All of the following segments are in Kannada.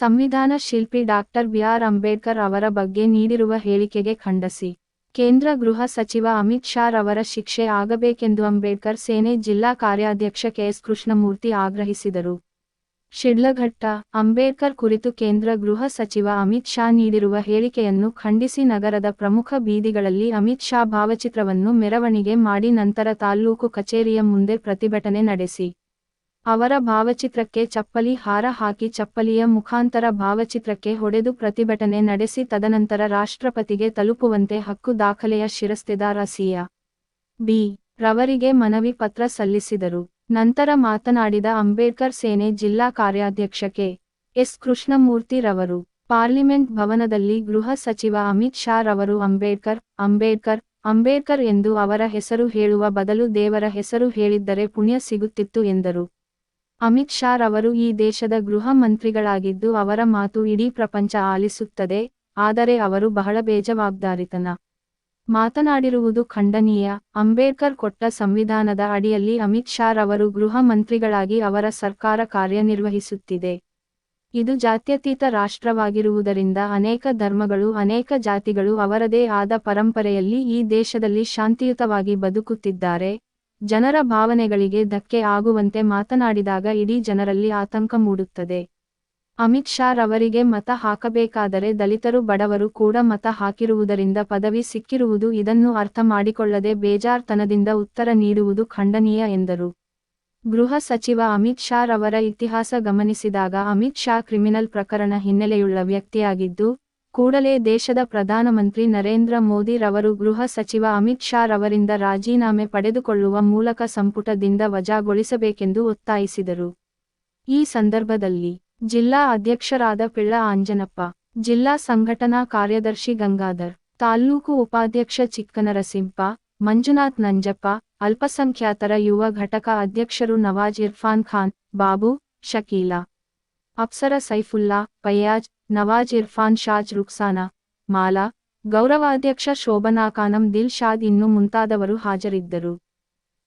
ಸಂವಿಧಾನ ಶಿಲ್ಪಿ ಡಾಕ್ಟರ್ ಬಿಆರ್ ಅಂಬೇಡ್ಕರ್ ಅವರ ಬಗ್ಗೆ ನೀಡಿರುವ ಹೇಳಿಕೆಗೆ ಖಂಡಿಸಿ. ಕೇಂದ್ರ ಗೃಹ ಸಚಿವ ಅಮಿತ್ ಶಾ ರವರ ಶಿಕ್ಷೆ ಆಗಬೇಕೆಂದು ಅಂಬೇಡ್ಕರ್ ಸೇನೆ ಜಿಲ್ಲಾ ಕಾರ್ಯಾಧ್ಯಕ್ಷ ಕೆಎಸ್ ಕೃಷ್ಣಮೂರ್ತಿ ಆಗ್ರಹಿಸಿದರು. ಶಿಡ್ಲಘಟ್ಟ, ಅಂಬೇಡ್ಕರ್ ಕುರಿತು ಕೇಂದ್ರ ಗೃಹ ಸಚಿವ ಅಮಿತ್ ಶಾ ನೀಡಿರುವ ಹೇಳಿಕೆಯನ್ನು ಖಂಡಿಸಿ ನಗರದ ಪ್ರಮುಖ ಬೀದಿಗಳಲ್ಲಿ ಅಮಿತ್ ಶಾ ಭಾವಚಿತ್ರವನ್ನು ಮೆರವಣಿಗೆ ಮಾಡಿ ನಂತರ ತಾಲ್ಲೂಕು ಕಚೇರಿಯ ಮುಂದೆ ಪ್ರತಿಭಟನೆ ನಡೆಸಿ. ಅವರ ಭಾವಚಿತ್ರಕ್ಕೆ ಚಪ್ಪಲಿ ಹಾರ ಹಾಕಿ ಚಪ್ಪಲಿಯ ಮುಖಾಂತರ ಭಾವಚಿತ್ರಕ್ಕೆ ಹೊಡೆದು ಪ್ರತಿಭಟನೆ ನಡೆಸಿ ತದನಂತರ ರಾಷ್ಟ್ರಪತಿಗೆ ತಲುಪುವಂತೆ ಹಕ್ಕು ದಾಖಲೆಯ ಶಿರಸ್ತೆದಾರ ಸಿಯ ಬಿ. ರವರಿಗೆ ಮನವಿ ಪತ್ರ ಸಲ್ಲಿಸಿದರು. ನಂತರ ಮಾತನಾಡಿದ ಅಂಬೇಡ್ಕರ್ ಸೇನೆ ಜಿಲ್ಲಾ ಕಾರ್ಯಾಧ್ಯಕ್ಷ ಕೆ. ಎಸ್. ಕೃಷ್ಣಮೂರ್ತಿ ರವರು, ಪಾರ್ಲಿಮೆಂಟ್ ಭವನದಲ್ಲಿ ಗೃಹ ಸಚಿವ ಅಮಿತ್ ಶಾ ರವರು, ಅಂಬೇಡ್ಕರ್ ಅಂಬೇಡ್ಕರ್ ಅಂಬೇಡ್ಕರ್ ಎಂದು ಅವರ ಹೆಸರು ಹೇಳುವ ಬದಲು ದೇವರ ಹೆಸರು ಹೇಳಿದ್ದರೆ ಪುಣ್ಯ ಸಿಗುತ್ತಿತ್ತು ಎಂದರು. ಅಮಿತ್ ಶಾ ರವರು ಈ ದೇಶದ ಗೃಹ ಮಂತ್ರಿಗಳಾಗಿದ್ದು ಅವರ ಮಾತು ಇಡೀ ಪ್ರಪಂಚ ಆಲಿಸುತ್ತದೆ, ಆದರೆ ಅವರು ಬಹಳ ಬೇಜವಾಬ್ದಾರಿತನ. ಮಾತನಾಡಿರುವುದು ಖಂಡನೀಯ, ಅಂಬೇಡ್ಕರ್ ಕೊಟ್ಟ ಸಂವಿಧಾನದ ಅಡಿಯಲ್ಲಿ ಅಮಿತ್ ಶಾ ರವರು ಗೃಹ ಮಂತ್ರಿಗಳಾಗಿ ಅವರ ಸರ್ಕಾರ ಕಾರ್ಯನಿರ್ವಹಿಸುತ್ತಿದೆ. ಇದು ಜಾತ್ಯತೀತ ರಾಷ್ಟ್ರವಾಗಿರುವುದರಿಂದ ಅನೇಕ ಧರ್ಮಗಳು, ಅನೇಕ ಜಾತಿಗಳು ಅವರದೇ ಆದ ಪರಂಪರೆಯಲ್ಲಿ ಈ ದೇಶದಲ್ಲಿ ಶಾಂತಿಯುತವಾಗಿ ಬದುಕುತ್ತಿದ್ದಾರೆ. ಜನರ ಭಾವನೆಗಳಿಗೆ ಧಕ್ಕೆ ಆಗುವಂತೆ ಮಾತನಾಡಿದಾಗ ಇಡೀ ಜನರಲ್ಲಿ ಆತಂಕ ಮೂಡುತ್ತದೆ. ಅಮಿತ್ ಶಾ ರವರಿಗೆ ಮತ ಹಾಕಬೇಕಾದರೆ ದಲಿತರು ಬಡವರು ಕೂಡ ಮತ ಹಾಕಿರುವುದರಿಂದ ಪದವಿ ಸಿಕ್ಕಿರುವುದು ಇದನ್ನು ಅರ್ಥ ಮಾಡಿಕೊಳ್ಳದೆ ಬೇಜಾರ್ತನದಿಂದ ಉತ್ತರ ನೀಡುವುದು ಖಂಡನೀಯ ಎಂದರು. ಗೃಹ ಸಚಿವ ಅಮಿತ್ ಶಾ ರವರ ಇತಿಹಾಸ ಗಮನಿಸಿದಾಗ ಅಮಿತ್ ಶಾ ಕ್ರಿಮಿನಲ್ ಪ್ರಕರಣ ಹಿನ್ನೆಲೆಯುಳ್ಳ ವ್ಯಕ್ತಿಯಾಗಿದ್ದು ಕೂಡಲೇ ದೇಶದ ಪ್ರಧಾನಮಂತ್ರಿ ನರೇಂದ್ರ ಮೋದಿ ರವರು ಗೃಹ ಸಚಿವ ಅಮಿತ್ ಶಾ ರವರಿಂದ ರಾಜೀನಾಮೆ ಪಡೆದುಕೊಳ್ಳುವ ಮೂಲಕ ಸಂಪುಟದಿಂದ ವಜಾಗೊಳಿಸಬೇಕೆಂದು ಒತ್ತಾಯಿಸಿದರು. ಈ ಸಂದರ್ಭದಲ್ಲಿ ಜಿಲ್ಲಾ ಅಧ್ಯಕ್ಷರಾದ ಪಿಳ್ಳ ಆಂಜನಪ್ಪ, ಜಿಲ್ಲಾ ಸಂಘಟನಾ ಕಾರ್ಯದರ್ಶಿ ಗಂಗಾಧರ್ ತಾಲ್ಲೂಕು ಉಪಾಧ್ಯಕ್ಷ ಚಿಕ್ಕನರಸಿಂಪ, ಮಂಜುನಾಥ್ ನಂಜಪ್ಪ, ಅಲ್ಪಸಂಖ್ಯಾತರ ಯುವ ಘಟಕ ಅಧ್ಯಕ್ಷರು ನವಾಜ್ ಇರ್ಫಾನ್ ಖಾನ್, ಬಾಬು, ಶಕೀಲಾ ಅಪ್ಸರ ಸೈಫುಲ್ಲಾ ಪಯ್ಯಾಜ್ ನವಾಜ್ ಇರ್ಫಾನ್, ಶಾಜ್ ರುಕ್ಸಾನಾ, ಮಾಲಾ, ಗೌರವಾಧ್ಯಕ್ಷ ಶೋಭನಾ ಖಾನಂ ದಿಲ್ ಶಾದ್ ಇನ್ನು ಮುಂತಾದವರು ಹಾಜರಿದ್ದರು.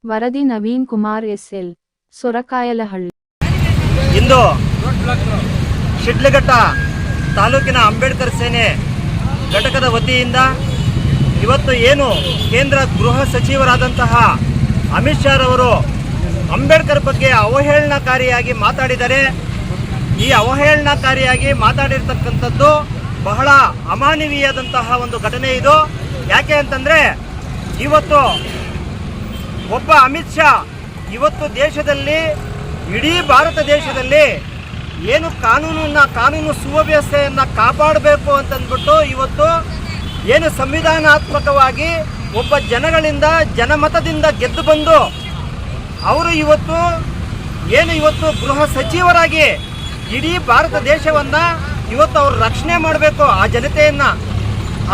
ವರದಿ ನವೀನ್ ಕುಮಾರ್ ಎಸ್ಎಲ್, ಸೊರಕಾಯಲಹಳ್ಳಿ. ಇಂದು ಶಿಡ್ಲಘಟ್ಟ ತಾಲೂಕಿನ ಅಂಬೇಡ್ಕರ್ ಸೇನೆ ಘಟಕದ ವತಿಯಿಂದ ಇವತ್ತು ಏನು ಕೇಂದ್ರ ಗೃಹ ಸಚಿವರಾದಂತಹ ಅಮಿತ್ ಶಾ ರವರು ಅಂಬೇಡ್ಕರ್ ಬಗ್ಗೆ ಅವಹೇಳನಕಾರಿಯಾಗಿ ಮಾತಾಡಿದರೆ ಈ ಅವಹೇಳನಕಾರಿಯಾಗಿ ಮಾತಾಡಿರ್ತಕ್ಕಂಥದ್ದು ಬಹಳ ಅಮಾನವೀಯದಂತಹ ಒಂದು ಘಟನೆ ಇದು. ಯಾಕೆ ಅಂತಂದರೆ ಇವತ್ತು ಒಬ್ಬ ಅಮಿತ್ ಶಾ ಇವತ್ತು ದೇಶದಲ್ಲಿ, ಇಡೀ ಭಾರತ ದೇಶದಲ್ಲಿ ಏನು ಕಾನೂನನ್ನ, ಕಾನೂನು ಸುವ್ಯವಸ್ಥೆಯನ್ನು ಕಾಪಾಡಬೇಕು ಅಂತಂದ್ಬಿಟ್ಟು ಇವತ್ತು ಏನು ಸಂವಿಧಾನಾತ್ಮಕವಾಗಿ ಒಬ್ಬ ಜನಗಳಿಂದ, ಜನಮತದಿಂದ ಗೆದ್ದು ಬಂದು, ಅವರು ಇವತ್ತು ಏನು ಇವತ್ತು ಗೃಹ ಸಚಿವರಾಗಿ ಇಡೀ ಭಾರತ ದೇಶವನ್ನ ಇವತ್ತು ಅವರು ರಕ್ಷಣೆ ಮಾಡಬೇಕು, ಆ ಜನತೆಯನ್ನ.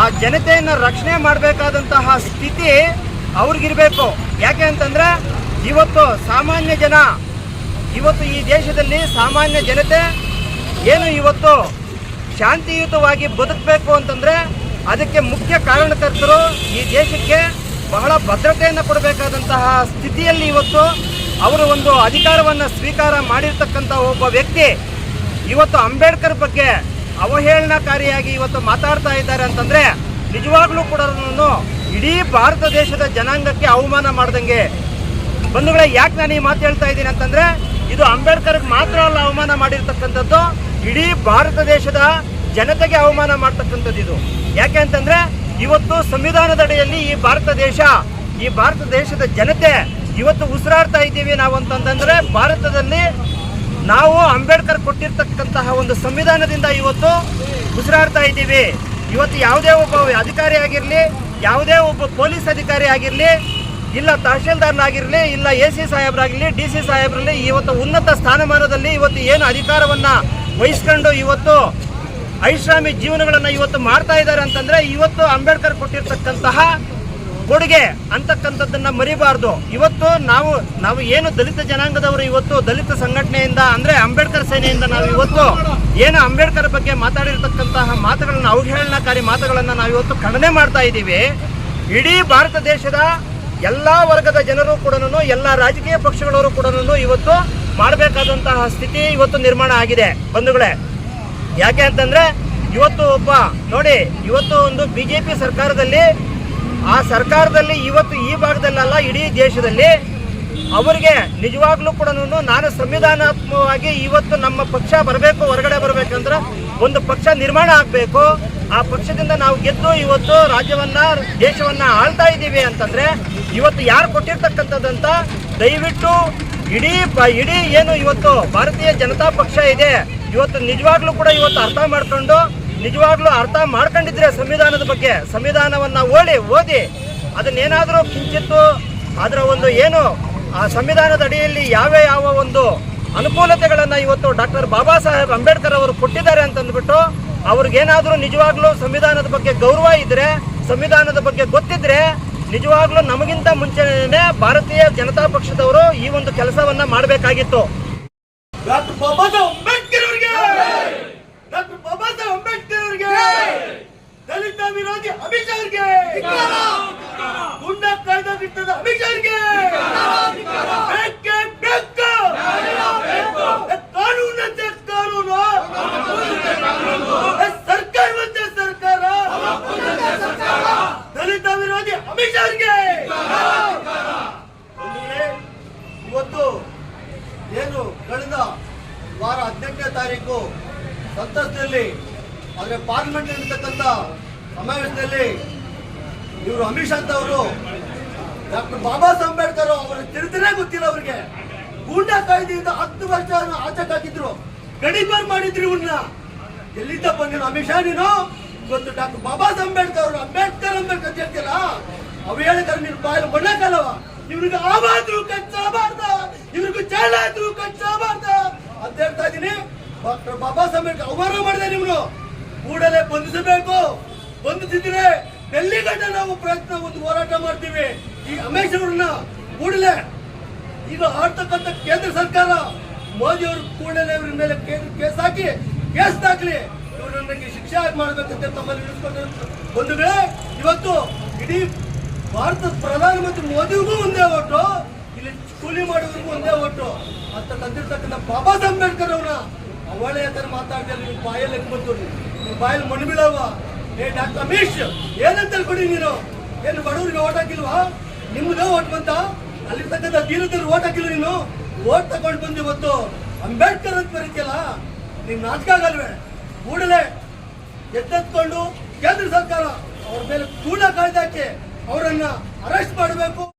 ಆ ಜನತೆಯನ್ನ ರಕ್ಷಣೆ ಮಾಡಬೇಕಾದಂತಹ ಸ್ಥಿತಿ ಅವ್ರಿಗಿರ್ಬೇಕು. ಯಾಕೆ ಅಂತಂದ್ರೆ ಇವತ್ತು ಸಾಮಾನ್ಯ ಜನ, ಇವತ್ತು ಈ ದೇಶದಲ್ಲಿ ಸಾಮಾನ್ಯ ಜನತೆ ಏನು ಇವತ್ತು ಶಾಂತಿಯುತವಾಗಿ ಬದುಕಬೇಕು ಅಂತಂದ್ರೆ ಅದಕ್ಕೆ ಮುಖ್ಯ ಕಾರಣಕರ್ತರು ಈ ದೇಶಕ್ಕೆ ಬಹಳ ಭದ್ರತೆಯನ್ನು ಕೊಡಬೇಕಾದಂತಹ ಸ್ಥಿತಿಯಲ್ಲಿ ಇವತ್ತು ಅವರು ಒಂದು ಅಧಿಕಾರವನ್ನು ಸ್ವೀಕಾರ ಮಾಡಿರ್ತಕ್ಕಂಥ ಒಬ್ಬ ವ್ಯಕ್ತಿ ಇವತ್ತು ಅಂಬೇಡ್ಕರ್ ಬಗ್ಗೆ ಅವಹೇಳನಕಾರಿಯಾಗಿ ಇವತ್ತು ಮಾತಾಡ್ತಾ ಇದ್ದಾರೆ ಅಂತಂದ್ರೆ ನಿಜವಾಗ್ಲೂ ಕೂಡ ಇಡೀ ಭಾರತ ದೇಶದ ಜನಾಂಗಕ್ಕೆ ಅವಮಾನ ಮಾಡ್ದಂಗೆ. ಬಂಧುಗಳೇ, ಯಾಕೆ ನಾನು ಈ ಮಾತು ಹೇಳ್ತಾ ಇದ್ದೀನಿ ಅಂತಂದ್ರೆ ಇದು ಅಂಬೇಡ್ಕರ್ ಮಾತ್ರ ಅಲ್ಲ ಅವಮಾನ ಮಾಡಿರ್ತಕ್ಕಂಥದ್ದು, ಇಡೀ ಭಾರತ ದೇಶದ ಜನತೆಗೆ ಅವಮಾನ ಮಾಡ್ತಕ್ಕಂಥದ್ದು ಇದು. ಯಾಕೆ ಅಂತಂದ್ರೆ ಇವತ್ತು ಸಂವಿಧಾನದಡಿಯಲ್ಲಿ ಈ ಭಾರತ ದೇಶ, ಈ ಭಾರತ ದೇಶದ ಜನತೆ ಇವತ್ತು ಉಸಿರಾಡ್ತಾ ಇದ್ದೀವಿ ನಾವು ಅಂತಂದ್ರೆ ಭಾರತದಲ್ಲಿ ನಾವು ಅಂಬೇಡ್ಕರ್ ಕೊಟ್ಟಿರ್ತಕ್ಕಂತಹ ಒಂದು ಸಂವಿಧಾನದಿಂದ ಇವತ್ತು ಉಸಿರಾಡ್ತಾ ಇದ್ದೀವಿ. ಇವತ್ತು ಯಾವುದೇ ಒಬ್ಬ ಅಧಿಕಾರಿ ಆಗಿರಲಿ, ಯಾವುದೇ ಒಬ್ಬ ಪೊಲೀಸ್ ಅಧಿಕಾರಿ ಆಗಿರಲಿ, ಇಲ್ಲ ತಹಶೀಲ್ದಾರ್ನಾಗಿರಲಿ, ಇಲ್ಲ ಎ ಸಿ ಸಾಹೇಬ್ರಾಗಿರಲಿ, ಡಿ ಸಿ ಸಾಹೇಬ್ರಲ್ಲಿ ಇವತ್ತು ಉನ್ನತ ಸ್ಥಾನಮಾನದಲ್ಲಿ ಇವತ್ತು ಏನು ಅಧಿಕಾರವನ್ನು ವಹಿಸ್ಕೊಂಡು ಇವತ್ತು ಐಷಾಮಿ ಜೀವನಗಳನ್ನು ಇವತ್ತು ಮಾಡ್ತಾ ಇದ್ದಾರೆ ಅಂತಂದರೆ, ಇವತ್ತು ಅಂಬೇಡ್ಕರ್ ಕೊಟ್ಟಿರ್ತಕ್ಕಂತಹ ಕೊಡುಗೆ ಅಂತಕ್ಕಂಥದ್ದನ್ನ ಮರಿಬಾರ್ದು. ಇವತ್ತು ನಾವು ನಾವು ಏನು ದಲಿತ ಜನಾಂಗದವರು ಇವತ್ತು ದಲಿತ ಸಂಘಟನೆಯಿಂದ, ಅಂದ್ರೆ ಅಂಬೇಡ್ಕರ್ ಸೇನೆಯಿಂದ ನಾವು ಇವತ್ತು ಏನು ಅಂಬೇಡ್ಕರ್ ಬಗ್ಗೆ ಮಾತಾಡಿರ್ತಕ್ಕಂತಹ ಮಾತುಗಳನ್ನ, ಅವಹೇಳನಕಾರಿ ಮಾತುಗಳನ್ನ ನಾವು ಇವತ್ತು ಖಂಡನೆ ಮಾಡ್ತಾ ಇದ್ದೀವಿ. ಇಡೀ ಭಾರತ ದೇಶದ ಎಲ್ಲಾ ವರ್ಗದ ಜನರು ಕೂಡ ಎಲ್ಲ ರಾಜಕೀಯ ಪಕ್ಷಗಳವರು ಕೂಡ ಇವತ್ತು ಮಾಡಬೇಕಾದಂತಹ ಸ್ಥಿತಿ ಇವತ್ತು ನಿರ್ಮಾಣ ಆಗಿದೆ. ಬಂಧುಗಳೇ, ಯಾಕೆ ಅಂತಂದ್ರೆ ಇವತ್ತು ಒಬ್ಬ, ನೋಡಿ, ಇವತ್ತು ಒಂದು ಬಿಜೆಪಿ ಸರ್ಕಾರದಲ್ಲಿ ಆ ಸರ್ಕಾರದಲ್ಲಿ ಇವತ್ತು ಈ ಭಾಗದಲ್ಲಲ್ಲ ಇಡೀ ದೇಶದಲ್ಲಿ ಅವರಿಗೆ ನಿಜವಾಗ್ಲೂ ಕೂಡ ನಾನು ಸಂವಿಧಾನಾತ್ಮಕವಾಗಿ ಇವತ್ತು ನಮ್ಮ ಪಕ್ಷ ಬರಬೇಕು, ಹೊರಗಡೆ ಬರಬೇಕಂದ್ರೆ ಒಂದು ಪಕ್ಷ ನಿರ್ಮಾಣ ಆಗಬೇಕು. ಆ ಪಕ್ಷದಿಂದ ನಾವು ಗೆದ್ದು ಇವತ್ತು ರಾಜ್ಯವನ್ನ, ದೇಶವನ್ನ ಆಳ್ತಾ ಇದ್ದೀವಿ ಅಂತಂದ್ರೆ ಇವತ್ತು ಯಾರು ಕೊಟ್ಟಿರ್ತಕ್ಕಂಥದ್ದಂತ ದಯವಿಟ್ಟು ಇಡೀ ಇಡೀ ಏನು ಇವತ್ತು ಭಾರತೀಯ ಜನತಾ ಪಕ್ಷ ಇದೆ, ಇವತ್ತು ನಿಜವಾಗ್ಲೂ ಕೂಡ ಇವತ್ತು ಅರ್ಥ ಮಾಡ್ಕೊಂಡು ನಿಜವಾಗ್ಲೂ ಅರ್ಥ ಮಾಡ್ಕೊಂಡಿದ್ರೆ ಸಂವಿಧಾನದ ಬಗ್ಗೆ, ಸಂವಿಧಾನವನ್ನ ಓಡಿ ಓದಿ, ಅದನ್ನೇನಾದರೂ ಕಿಂಚಿತ್ತು ಅದರ ಒಂದು ಏನು, ಆ ಸಂವಿಧಾನದ ಅಡಿಯಲ್ಲಿ ಯಾವ ಯಾವ ಒಂದು ಅನುಕೂಲತೆಗಳನ್ನು ಇವತ್ತು ಡಾಕ್ಟರ್ ಬಾಬಾ ಸಾಹೇಬ್ ಅಂಬೇಡ್ಕರ್ ಅವರು ಕೊಟ್ಟಿದ್ದಾರೆ ಅಂತಂದ್ಬಿಟ್ಟು ಅವ್ರಿಗೇನಾದರೂ ನಿಜವಾಗ್ಲೂ ಸಂವಿಧಾನದ ಬಗ್ಗೆ ಗೌರವ ಇದ್ದರೆ ಸಂವಿಧಾನದ ಬಗ್ಗೆ ಗೊತ್ತಿದ್ರೆ ನಿಜವಾಗ್ಲೂ ನಮಗಿಂತ ಮುಂಚೆನೇ ಭಾರತೀಯ ಜನತಾ ಪಕ್ಷದವರು ಈ ಒಂದು ಕೆಲಸವನ್ನ ಮಾಡಬೇಕಾಗಿತ್ತು ಡಾಕ್ಟರ್ ಬಾಬಾ ಸಾಹೇಬ್ ಅಂಬೇಡ್ಕರ್ ಅವರಿಗೆ ಡಾಕ್ಟರ್ ಬಾಬಾ ಸಾಹೇಬ್ ಅಂಬೇಡ್ಕರ್ ಅವರಿಗೆ ದಲಿತ ವಿರೋಧಿ ಅಮಿತ್ ಅವರಿಗೆ ಗುಂಡ ಕಾಯ್ದ ಬಿಟ್ಟದ ಅಮಿತ್ ಅವರಿಗೆ ಅವರಿಗೆ ಇವತ್ತು ಏನು ಕಳೆದ ವಾರ ಹದಿನೆಂಟನೇ ತಾರೀಕು ಸಂಸತ್ನಲ್ಲಿ ಆದರೆ ಪಾರ್ಲಿಮೆಂಟ್ ಇರ್ತಕ್ಕಂಥ ಸಮಾವೇಶದಲ್ಲಿ ಇವರು ಅಮಿತ್ ಶಾ ಅಂತ ಅವರು, ಡಾಕ್ಟರ್ ಬಾಬಾ ಅಂಬೇಡ್ಕರ್ ಅವರ ಚರಿತ್ರೆ ಗೊತ್ತಿಲ್ಲ ಅವರಿಗೆ. ಗೂಂಡಾ ಕಾಯ್ದೆಯಿಂದ ಹತ್ತು ವರ್ಷ ಆಚೆಗೆ ಹಾಕಿದ್ರು. ಗಡಿಪಾರ್ ಮಾಡಿದ್ರು ಇವನ್ನ ಎಲ್ಲಿಂದ ಬಂದಿರೋ ಅಮಿತ್ ಶಾ ನೀನು? ಇವತ್ತು ಡಾಕ್ಟರ್ ಬಾಬಾ ಅಂಬೇಡ್ಕರ್ ಅವರು, ಅಂಬೇಡ್ಕರ್ ಅಂಬೇಡ್ಕರ್ ಹೇಳ್ತಿಲ್ಲ ಅವು ಹೇಳಿದ್ರೆ, ನೀನು ಬಾಯಲ್ಲಿ ಮಣ್ಣಕ್ಕಲ್ಲವ ಇವ್ರಿಗೆ ಆವಾದ್ರು ಕಚ್ಚಾಬಾರ್ದ ಇವ್ರಿಗೂ ಚಾಲಾದ್ರು ಕಚ್ಚಾಬಾರ್ದ ಅಂತ ಹೇಳ್ತಾ ಇದೀನಿ ಡಾಕ್ಟರ್ ಬಾಬಾ ಸಾಹೇಬ್ ಅಂಬೇಡ್ಕರ್ ಅವಮಾನ ಮಾಡಿದೆ ನಿಮ್ನು. ಕೂಡಲೇ ಬಂಧಿಸಬೇಕು. ಬಂಧಿಸಿದ್ರೆ ಡೆಲ್ಲಿಗಂಟ ನಾವು ಪ್ರಯತ್ನ ಒಂದು ಹೋರಾಟ ಮಾಡ್ತೀವಿ. ಈ ಅಮೇಶ್ ಅವ್ರನ್ನ ಕೂಡಲೇ ಈಗ ಆಡ್ತಕ್ಕಂಥ ಕೇಂದ್ರ ಸರ್ಕಾರ, ಮೋದಿ ಅವರು ಕೂಡಲೇ ಇವ್ರ ಮೇಲೆ ಕೇಸ್ ಹಾಕಿ, ಕೇಸ್ ದಾಖಲಿ. ಇವ್ರನ್ನ ಶಿಕ್ಷೆ ಆಗಿ ಮಾಡಬೇಕಂತ ತಮ್ಮಲ್ಲಿ ಇಳಿಸ್ಕೊಂಡು ಬಂಧುಗಳೇ, ಇವತ್ತು ಇಡೀ ಭಾರತದ ಪ್ರಧಾನಮಂತ್ರಿ ಮೋದಿಗೂ ಒಂದೇ ಓಟು, ಇಲ್ಲಿ ಕೂಲಿ ಮಾಡೋದ್ರಿಗೂ ಒಂದೇ ಓಟು. ಅಂತ ತಂದಿರ್ತಕ್ಕಂಥ ಬಾಬಾ ಸಾಹೇಬ್ ಅಂಬೇಡ್ಕರ್ ಅವನ ಅವಳೇ ಅಂತ ಮಾತಾಡ್ತಾರೆ ನೀವು ಬಾಯಲ್ಲಿ ಬಂದು ಬಾಯಲ್ಲಿ ಮಣ್ಣು ಬೀಳವ? ಏ, ಡಾಕ್ಟರ್ ಅಮೀಶ್ ಏನಂತ ಅನ್ಕೊಂಡಿ ನೀನು? ಏನು ಬಡವರಿಗೆ ಓಟ್ ಹಾಕಿಲ್ವಾ? ನಿಮ್ದೇ ಓಟ್ ಬಂತ? ಅಲ್ಲಿರ್ತಕ್ಕಂಥ ತೀರದಲ್ಲಿ ಓಟ್ ಹಾಕಿಲ್ಲ ನೀನು? ಓಟ್ ತಗೊಂಡು ಬಂದು ಇವತ್ತು ಅಂಬೇಡ್ಕರ್ ಅಂತ ಬರೀತಿಯಲ್ಲ? ನೀನ್ ನಾಟಕ ಆಗಲ್ವೇ? ಕೂಡಲೇ ಎತ್ತೆತ್ಕೊಂಡು ಕೇಂದ್ರ ಸರ್ಕಾರ ಅವ್ರ ಮೇಲೆ ಕೂಡ ಕಾಯ್ದಾಕೆ ಅವರನ್ನ ಅರೆಸ್ಟ್ ಮಾಡಬೇಕು.